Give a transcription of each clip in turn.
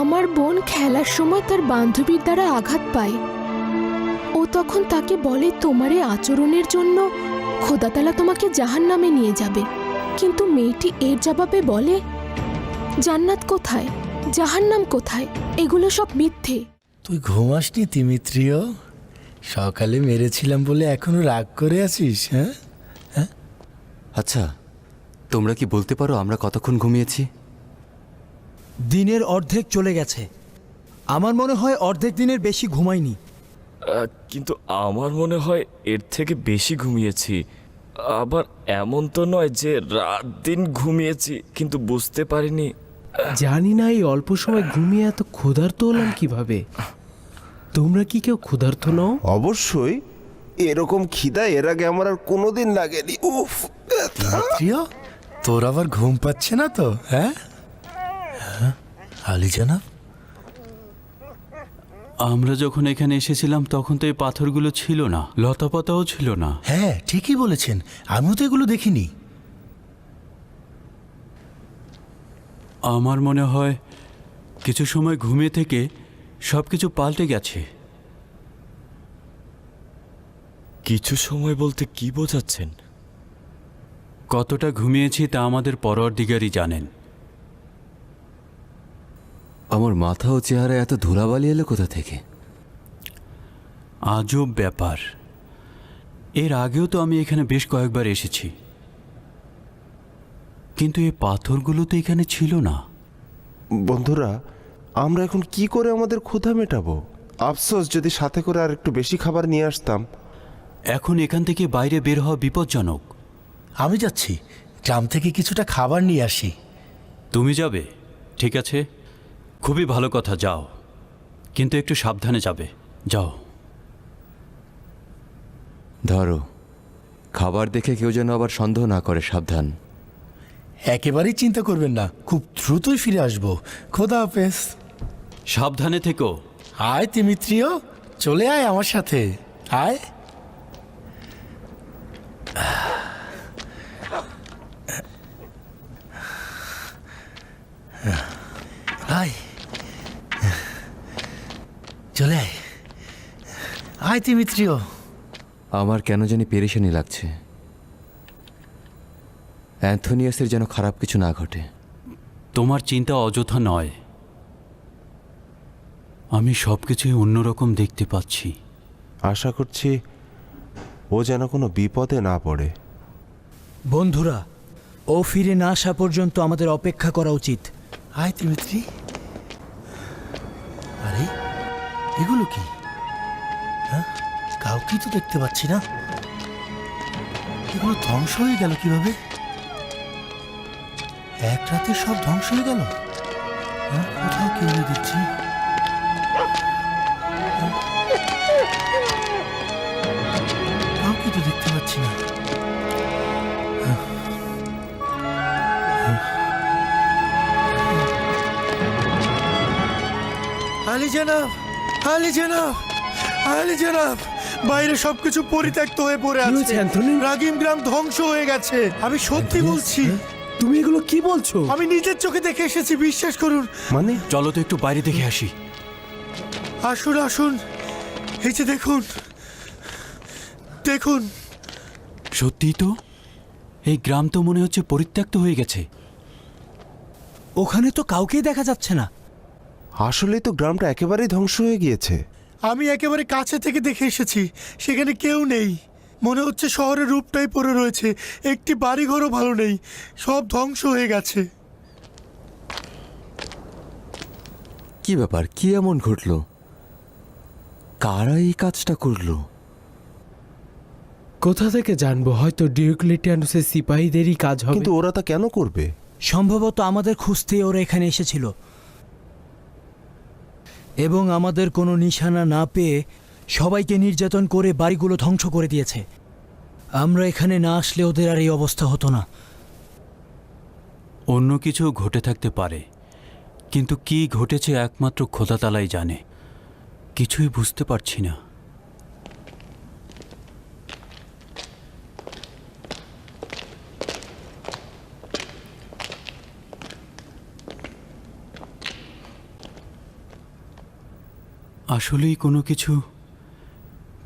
আমার বোন খেলার সময় তার বান্ধবীর দ্বারা আঘাত পায়। ও তখন তাকে বলে তোমার এই আচরণের জন্য খোদাতালা তোমাকে জাহান নামে নিয়ে যাবে। কিন্তু মেয়েটি এর জবাবে বলে জান্নাত কোথায়? জাহান্নাম কোথায়? এগুলো সব মিথ্যে। তুই ঘুমাসনি তিমিত্রিয়? সকালে মেরেছিলাম বলে এখনও রাগ করে আছিস হ্যাঁ? আচ্ছা তোমরা কি বলতে পারো আমরা কতক্ষণ ঘুমিয়েছি? দিনের অর্ধেক চলে গেছে। আমার মনে হয় অর্ধেক দিনের বেশি ঘুমাইনি। কিন্তু আমার মনে হয় এর থেকে বেশি ঘুমিয়েছি। আবার এমন তো নয় যে রাত দিন ঘুমিয়েছি কিন্তু বুঝতে পারিনি। জানি না এই অল্প সময় ঘুমিয়ে এত ক্ষুধার্ত হলাম কীভাবে। তোমরা কি কেউ ক্ষুধার্ত নও? অবশ্যই। এরকম খিদা এর আগে আমার আর কোনোদিন লাগেনি। উফ তোর আবার ঘুম পাচ্ছে না তো হ্যাঁ? আলি জানাব? আমরা যখন এখানে এসেছিলাম তখন তো এই পাথরগুলো ছিল না লতাপাতাও ছিল না। হ্যাঁ ঠিকই বলেছেন। আমিও তো এগুলো দেখিনি। আমার মনে হয় কিছু সময় ঘুমিয়ে থেকে সব কিছু পাল্টে গেছে। কিছু সময় বলতে কি বোঝাচ্ছেন? কতটা ঘুমিয়েছি তা আমাদের পরওয়ার দিগারই জানেন। আমার মাথা ও চেহারা এত ধুলাবালি এলো কোথা থেকে? আজব ব্যাপার। এর আগেও তো আমি এখানে বেশ কয়েকবার এসেছি। কিন্তু এই পাথরগুলো তো এখানে ছিল না। বন্ধুরা আমরা এখন কি করে আমাদের ক্ষুধা মেটাবো? আফসোস যদি সাথে করে আর একটু বেশি খাবার নিয়ে আসতাম। এখন এখান থেকে বাইরে বের হওয়া বিপজ্জনক। আমি যাচ্ছি। গ্রাম থেকে কিছুটা খাবার নিয়ে আসি। তুমি যাবে। ঠিক আছে? খুবই ভালো কথা যাও। কিন্তু একটু সাবধানে যাবে। যাও। ধরো খাবার দেখে কেউ যেন আবার সন্দেহ না করে সাবধান। একেবারেই চিন্তা করবেন না খুব দ্রুতই ফিরে আসব। খোদা হাফেজ। সাবধানে থেকো। আয় তিমিত্রিয় চলে আয় আমার সাথে। আয়। আয় চলে আয় আয় তিমিত্রিয়। আমার কেন জানি পেরেশানি লাগছে। অ্যান্থোনিয়াসের যেন খারাপ কিছু না ঘটে। তোমার চিন্তা অযথা নয়। আমি সব কিছুই অন্যরকম দেখতে পাচ্ছি। আশা করছি ও যেন কোনো বিপদে না পড়ে। বন্ধুরা ও ফিরে না আসা পর্যন্ত আমাদের অপেক্ষা করা উচিত। আয় তিমিত্রি। আরে এগুলো কি? হ্যাঁ? কাউকেই তো দেখতে পাচ্ছি না। এগুলো ধ্বংস হয়ে গেল কীভাবে? এক রাতে সব ধ্বংস হয়ে গেল? হ্যাঁ, কোথাও কেউ দেখছি? কাউকে তো দেখতে পাচ্ছি না। আলী জানাব আলী জানাব। আলী জানাব বাইরে সবকিছু পরিত্যক্ত হয়ে পড়ে আছে? রাগিম গ্রাম ধ্বংস হয়ে গেছে। আমি সত্যি বলছি। তুমি এগুলো কি বলছো? আমি নিজের চোখে দেখে এসেছি বিশ্বাস করুন। মানে? চলো তো একটু বাইরে দেখে আসি। আসুন আসুন। এই যে দেখুন। দেখুন। সত্যিই তো? এই গ্রাম তো মনে হচ্ছে পরিত্যক্ত হয়ে গেছে। ওখানে তো কাউকেই দেখা যাচ্ছে না। আসলেই তো গ্রামটা একেবারেই ধ্বংস হয়ে গিয়েছে। আমি একেবারে কাছে থেকে দেখে এসেছি সেখানে কেউ নেই। মনে হচ্ছে শহরের রূপটাই পড়ে রয়েছে একটি বাড়িঘরও ভালো নেই সব ধ্বংস হয়ে গেছে। কি ব্যাপার? কি এমন ঘটলো? কারা এই কাজটা করল? কোথা থেকে জানব? হয়তো ডিউক্লিটিয়ানুসের সিপাহীদেরই কাজ হবে। কিন্তু ওরা তা কেন করবে? সম্ভবত আমাদের খুঁজতেই ওরা এখানে এসেছিল। এবং আমাদের কোনো নিশানা না পেয়ে সবাইকে নির্যাতন করে বাড়িগুলো ধ্বংস করে দিয়েছে। আমরা এখানে না আসলে ওদের আর এই অবস্থা হতো না। অন্য কিছু ঘটে থাকতে পারে, কিন্তু কি ঘটেছে একমাত্র খোদাতালাই জানে। কিছুই বুঝতে পারছি না। আসলেই কোনো কিছু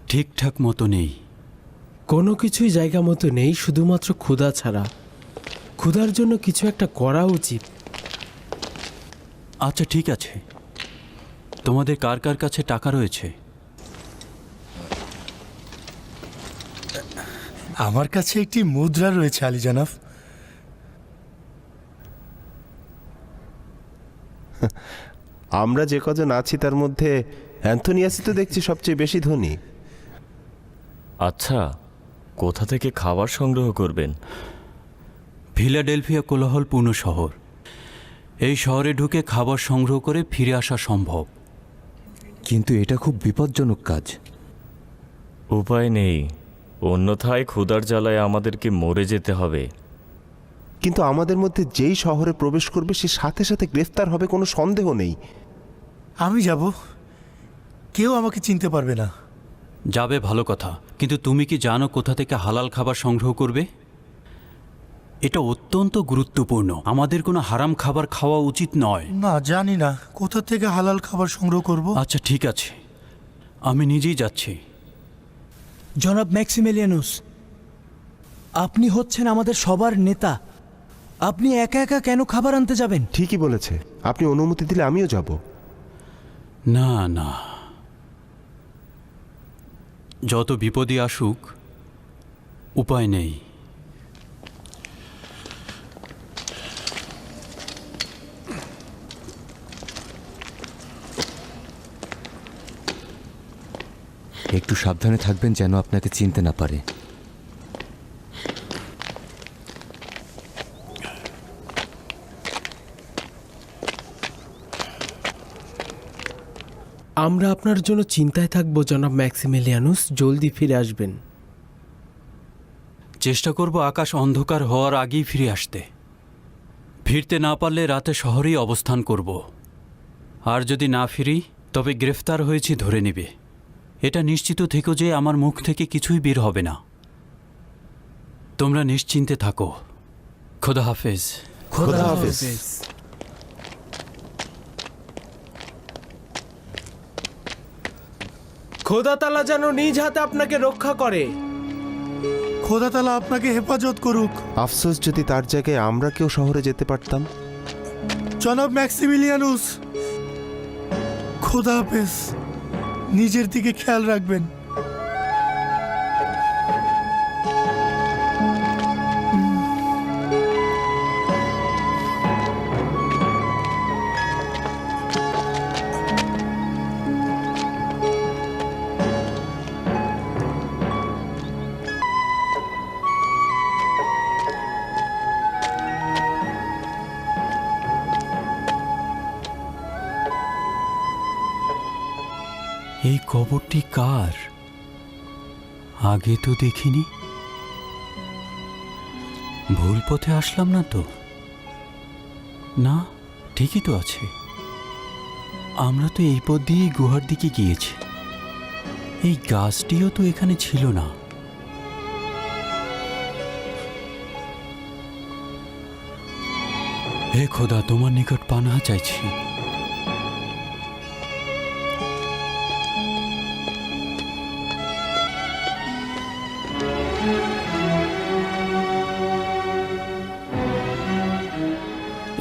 ঠিকঠাক মতো নেই। কোনো কিছুই জায়গা মতো নেই শুধুমাত্র ক্ষুধা ছাড়া। ক্ষুধার জন্য কিছু একটা করা উচিত। আচ্ছা ঠিক আছে। তোমাদের কার কার কাছে টাকা রয়েছে? আমার কাছে একটি মুদ্রা রয়েছে আলী জানাব। আমরা যে কজন আছি তার মধ্যে অ্যান্থনিয়াসই তো দেখছি সবচেয়ে বেশি ধনী। আচ্ছা কোথা থেকে খাবার সংগ্রহ করবেন? ফিলাডেলফিয়া কোলাহলপূর্ণ শহর। এই শহরে ঢুকে খাবার সংগ্রহ করে ফিরে আসা সম্ভব। কিন্তু এটা খুব বিপজ্জনক কাজ। উপায় নেই। অন্যথায় ক্ষুধার জ্বালায় আমাদেরকে মরে যেতে হবে। কিন্তু আমাদের মধ্যে যেই শহরে প্রবেশ করবে সে সাথে সাথে গ্রেফতার হবে কোনো সন্দেহ নেই। আমি যাব। কেউ আমাকে চিনতে পারবে না। যাবে ভালো কথা কিন্তু তুমি কি জানো কোথা থেকে হালাল খাবার সংগ্রহ করবে? এটা অত্যন্ত গুরুত্বপূর্ণ। আমাদের কোনো হারাম খাবার খাওয়া উচিত নয়। না জানি না। কোথা থেকে হালাল খাবার সংগ্রহ করব? আচ্ছা ঠিক আছে। আমি নিজেই যাচ্ছি। জনাব ম্যাক্সিমেলিয়ানুস আপনি হচ্ছেন আমাদের সবার নেতা। আপনি একা একা কেন খাবার আনতে যাবেন? ঠিকই বলেছে। আপনি অনুমতি দিলে আমিও যাব। না না। যত বিপদই আসুক উপায় নেই। একটু সাবধানে থাকবেন যেন আপনাকে চিনতে না পারে। আমরা আপনার জন্য চিন্তায় থাকব জনাব ম্যাক্সিমিলিয়ানুস। জলদি ফিরে আসবেন। চেষ্টা করব আকাশ অন্ধকার হওয়ার আগেই ফিরে আসতে। ফিরতে না পারলে রাতে শহরেই অবস্থান করব। আর যদি না ফিরি তবে গ্রেফতার হয়েছি ধরে নেবে। এটা নিশ্চিত থেকো যে আমার মুখ থেকে কিছুই বের হবে না। তোমরা নিশ্চিন্তে থাকো। খোদা হাফেজ। খোদা হাফেজ। খোদা তালা যেন নিজ হাতে আপনাকে রক্ষা করে। খোদা তালা আপনাকে হেফাজত করুক। আফসোস যদি তার জায়গায় আমরা কেউ শহরে যেতে পারতাম। জনাব ম্যাক্সিমিলিয়ানুস খোদা হাফেজ নিজের দিকে খেয়াল রাখবেন। কবরটি কার? আগে তো দেখিনি। ভুল পথে আসলাম না তো? না, ঠিকই তো আছে। আমরা তো এই পথ দিয়েই গুহার দিকে গিয়েছি। এই গাছটিও তো এখানে ছিল না। হে খোদা, তোমার নিকট পানাহা চাইছি।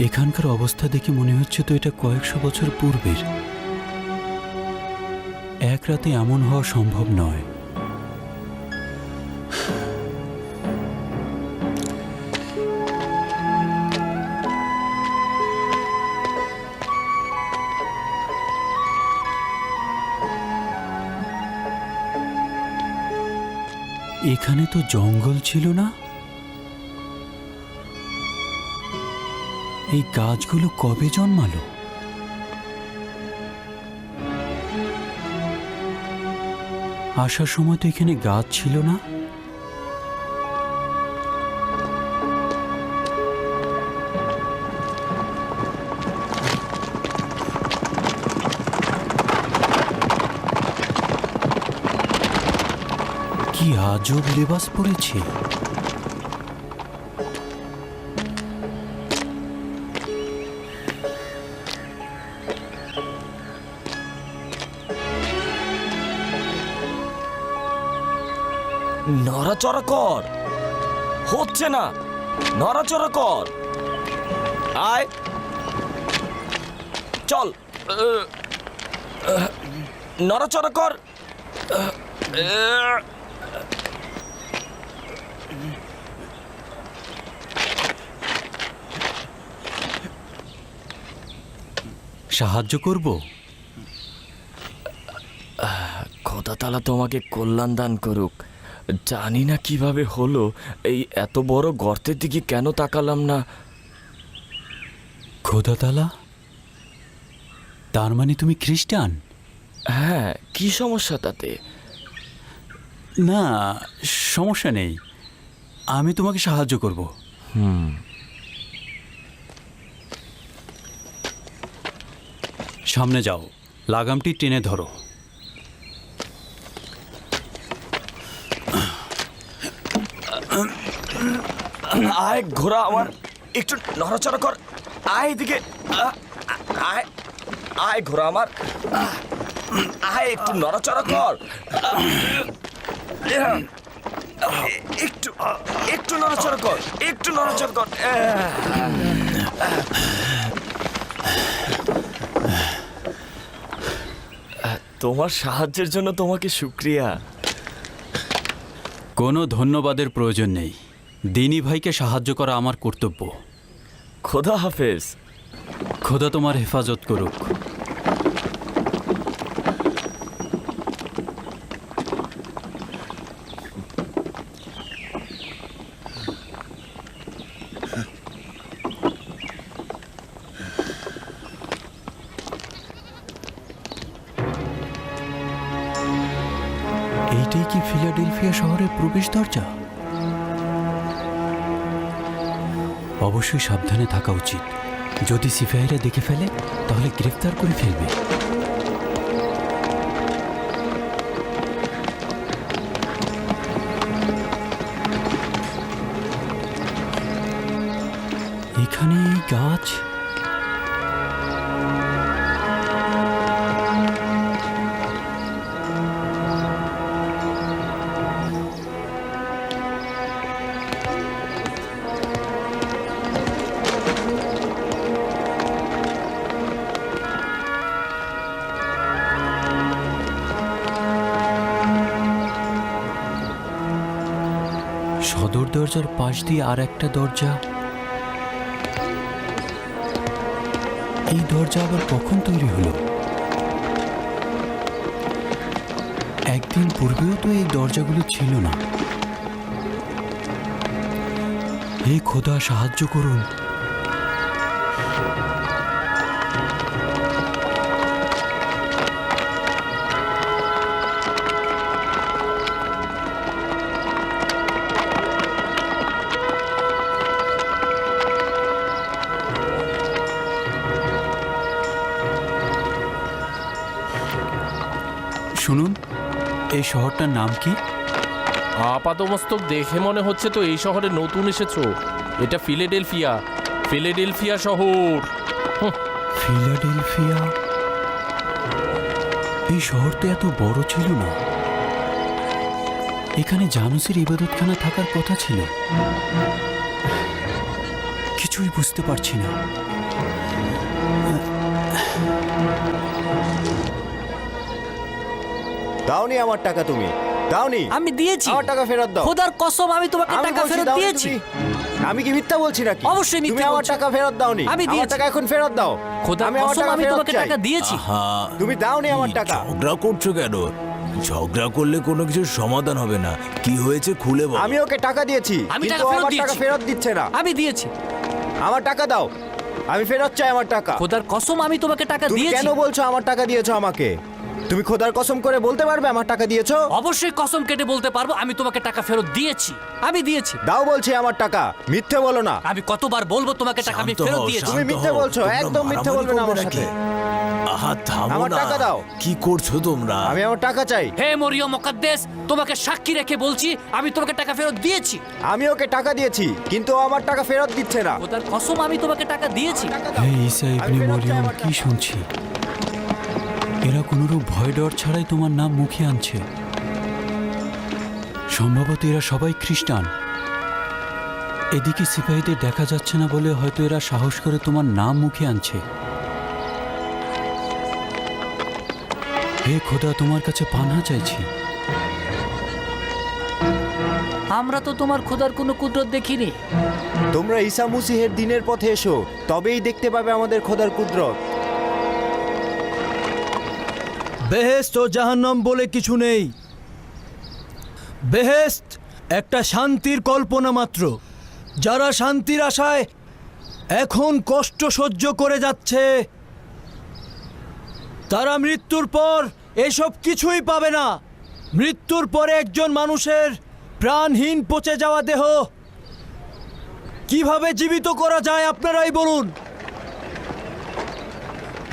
এখানকার অবস্থা দেখে মনে হচ্ছে তো এটা কয়েকশো বছর পূর্বের। এক রাতে এমন হওয়া সম্ভব নয়। এখানে তো জঙ্গল ছিল না? এই গাছগুলো কবে জন্মালো? আসার সময় তো এখানে গাছ ছিল না। কি আজব লেবাস পরেছে নড়াচড়া কর। হচ্ছে না নড়াচড়া কর। আয়। চল। নড়াচড়া কর। সাহায্য করব? খোদা তালা তোমাকে কল্যাণ দান করুক। জানি না কীভাবে হলো। এই এত বড় গর্তের দিকে কেন তাকালাম না? খোদাতালা তার মানে তুমি খ্রিস্টান? হ্যাঁ কি সমস্যা তাতে? না সমস্যা নেই। আমি তোমাকে সাহায্য করব। হুম। সামনে যাও। লাগামটি টেনে ধরো। আয়, ঘোড়া আমার, একটু নড়াচড়া কর। আয় এদিকে। আয় আয় ঘোড়া আমার। আয়, একটু নড়াচড়া কর। একটু একটু নড়াচড়া কর, একটু নড়াচড়া কর। তোমার সাহায্যের জন্য তোমাকে শুক্রিয়া। কোনো ধন্যবাদের প্রয়োজন নেই। দিনী ভাইকে সাহায্য করা আমার কর্তব্য। খোদা হাফেজ। খোদা তোমার হেফাজত করুক। এইটাই কি ফিলাডেলফিয়া শহরের প্রবেশ দরজা? অবশ্যই সাবধানে থাকা উচিত। যদি সিপাহীরা দেখে ফেলে তাহলে গ্রেফতার করে ফেলবে। এখানে গাছ সদর দরজার পাশ দিয়ে আর একটা দরজা। এই দরজা আবার কখন তৈরি হলো? একদিন পূর্বেও তো এই দরজাগুলো ছিল না। হে খোদা, সাহায্য করুন। শুনুন এই শহরটার নাম কি? আপাতমস্তক দেখে মনে হচ্ছে তো এই শহরে নতুন এসেছ। এটা ফিলাডেলফিয়া ফিলাডেলফিয়া শহর। ফিলাডেলফিয়া? এই শহরটা এত বড় ছিল না। এখানে জানুসের ইবাদতখানা থাকার কথা ছিল। কিছুই বুঝতে পারছি না। দাওনি আমার টাকা তুমি। দাওনি আমি দিয়েছি। আমার টাকা ফেরত দাও। খোদার কসম আমি তোমাকে আমি টাকা বলছি ফেরত দাওনি দিয়েছি। তুমি। আমি কি মিথ্যা বলছি নাকি? অবশ্যই মিথ্যে তুমি আমার বলছি। টাকা ফেরত দাওনি। আমি আমার দিয়েছি। টাকা এখন ফেরত দাও। খোদার আমি আমার কসম টাকা আমি ফেরত তোমাকে চাই। টাকা দিয়েছি। তুমি দাওনি আমার টাকা। ঝগড়া করছ কেন? ঝগড়া করলে কোনো কিছুর সমাধান হবে না। কি হয়েছে খুলে বলো। আমি ওকে টাকা দিয়েছি আমি কিন্তু টাকা ও ফেরত আমার টাকা দিয়েছি। ফেরত দিচ্ছে না। আমি দিয়েছি। আমার টাকা দাও। আমি ফেরত চাই আমার টাকা। খোদার কসম আমি তোমাকে টাকা তুমি দিয়েছি। কেন বলছো আমার টাকা দিয়েছ আমাকে? তুমি খোদার কসম করে বলতে পারবে আমার টাকা দিয়েছ? অবশ্যই কসম কেটে বলতে পারব আমি তোমাকে টাকা ফেরত দিয়েছি। আমি দিয়েছি। দাও বলছি আমার টাকা মিথ্যে বলো না। আমি কতবার বলব তোমাকে টাকা আমি ফেরত দিয়েছি। তুমি মিথ্যে বলছো, একদম মিথ্যে বলবে না আমার সাথে। আহা থামো আমার টাকা দাও। কি করছ তোমরা? আমি আমার টাকা চাই। হে মরিয়ম মোকাদ্দেস তোমাকে সাক্ষী রেখে বলছি আমি তোমাকে টাকা ফেরত দিয়েছি। আমি ওকে টাকা দিয়েছি কিন্তু ও আমার টাকা ফেরত দিচ্ছে না। খোদার কসম আমি তোমাকে টাকা দিয়েছি। হে ঈসা ইবনে মরিয়ম কি শুনছি? এরা কোনোরূপ ভয় ডর ছাড়াই তোমার নাম মুখে আনছে। সম্ভবত এরা সবাই খ্রিস্টান। এদিকে সিপাহীদের দেখা যাচ্ছে না বলে হয়তো এরা সাহস করে তোমার নাম মুখে আনছে। হে খোদা তোমার কাছে পানা চাইছি। আমরা তো তোমার খোদার কোনো কুদরত দেখিনি। তোমরা ঈসা মুসিহের দিনের পথে এসো তবেই দেখতে পাবে আমাদের খোদার কুদরত। বেহেস্ত ও জাহান্নাম বলে কিছু নেই। বেহেস্ত একটা শান্তির কল্পনা মাত্র। যারা শান্তির আশায় এখন কষ্ট সহ্য করে যাচ্ছে, তারা মৃত্যুর পর এসব কিছুই পাবে না। মৃত্যুর পরে একজন মানুষের প্রাণহীন পচে যাওয়া দেহ কীভাবে জীবিত করা যায় আপনারাই বলুন।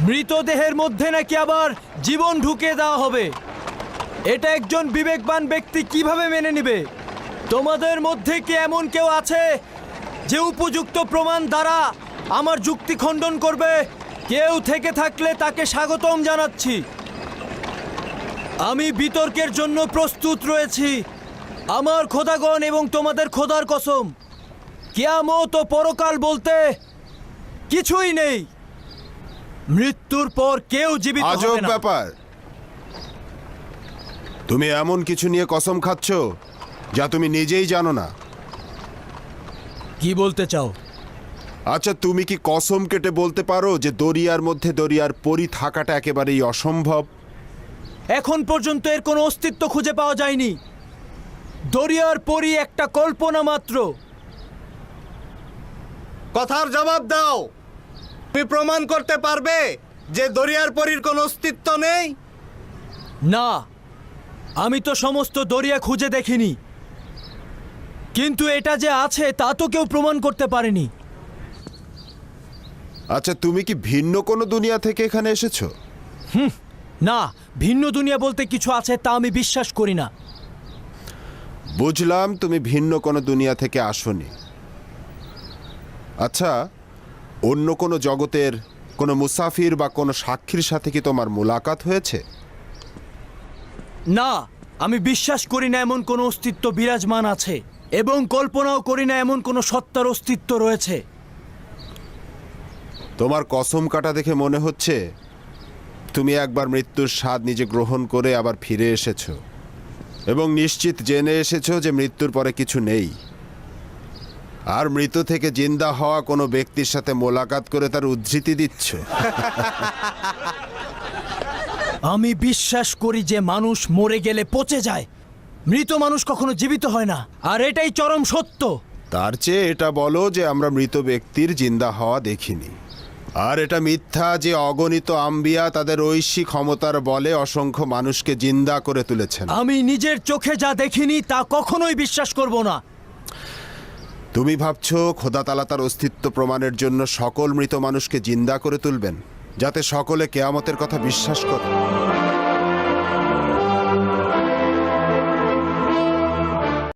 মৃতদেহের মধ্যে নাকি আবার জীবন ঢুকে দেওয়া হবে? এটা একজন বিবেকবান ব্যক্তি কীভাবে মেনে নেবে? তোমাদের মধ্যে কি এমন কেউ আছে যে উপযুক্ত প্রমাণ দ্বারা আমার যুক্তি খণ্ডন করবে? কেউ থেকে থাকলে তাকে স্বাগতম জানাচ্ছি। আমি বিতর্কের জন্য প্রস্তুত রয়েছি। আমার খোদাগণ এবং তোমাদের খোদার কসম, কেয়ামত ও পরকাল বলতে কিছুই নেই। মৃত্যুর পর কেউ জীবিত আজব হবে না। ব্যাপার। তুমি এমন কিছু নিয়ে কসম খাচ্ছ যা তুমি নিজেই জানো না। কি বলতে চাও? আচ্ছা তুমি কি কসম কেটে বলতে পারো যে দরিয়ার মধ্যে দরিয়ার পরি থাকাটা একেবারেই অসম্ভব? এখন পর্যন্ত এর কোনো অস্তিত্ব খুঁজে পাওয়া যায়নি। দরিয়ার পরি একটা কল্পনা মাত্র। কথার জবাব দাও। তুমি প্রমাণ করতে পারবে যে দরিয়ার পরীর কোনো অস্তিত্ব নেই? না আমি তো সমস্ত দরিয়া খুঁজে দেখিনি। কিন্তু এটা যে আছে তা তো কেউ প্রমাণ করতে পারেনি। আচ্ছা তুমি কি ভিন্ন কোনো দুনিয়া থেকে এখানে এসেছ? না ভিন্ন দুনিয়া বলতে কিছু আছে তা আমি বিশ্বাস করি না। বুঝলাম তুমি ভিন্ন কোনো দুনিয়া থেকে আসনি। আচ্ছা অন্য কোনো জগতের কোনো মুসাফির বা কোনো সাক্ষীর সাথে কি তোমার মোলাকাত হয়েছে? না আমি বিশ্বাস করি না এমন কোনো অস্তিত্ব বিরাজমান আছে এবং কল্পনাও করি না এমন কোনো সত্তার অস্তিত্ব রয়েছে। তোমার কসম কাটা দেখে মনে হচ্ছে তুমি একবার মৃত্যুর স্বাদ নিজে গ্রহণ করে আবার ফিরে এসেছ এবং নিশ্চিত জেনে এসেছ যে মৃত্যুর পরে কিছু নেই। আর মৃত থেকে জিন্দা হওয়া কোনো ব্যক্তির সাথে মোলাকাত করে তার উদ্ধৃতি দিচ্ছ? আমি বিশ্বাস করি যে মানুষ মরে গেলে পচে যায়। মৃত মানুষ কখনো জীবিত হয় না আর এটাই চরম সত্য। তার চেয়ে এটা বলো যে আমরা মৃত ব্যক্তির জিন্দা হওয়া দেখিনি। আর এটা মিথ্যা যে অগণিত আম্বিয়া তাদের ঐশী ক্ষমতার বলে অসংখ্য মানুষকে জিন্দা করে তুলেছেন। আমি নিজের চোখে যা দেখিনি তা কখনোই বিশ্বাস করব না। তুমি ভাবছ খোদা তালা তার অস্তিত্ব প্রমাণের জন্য সকল মৃত মানুষকে জিন্দা করে তুলবেন, যাতে সকলে কেয়ামতের কথা বিশ্বাস করে।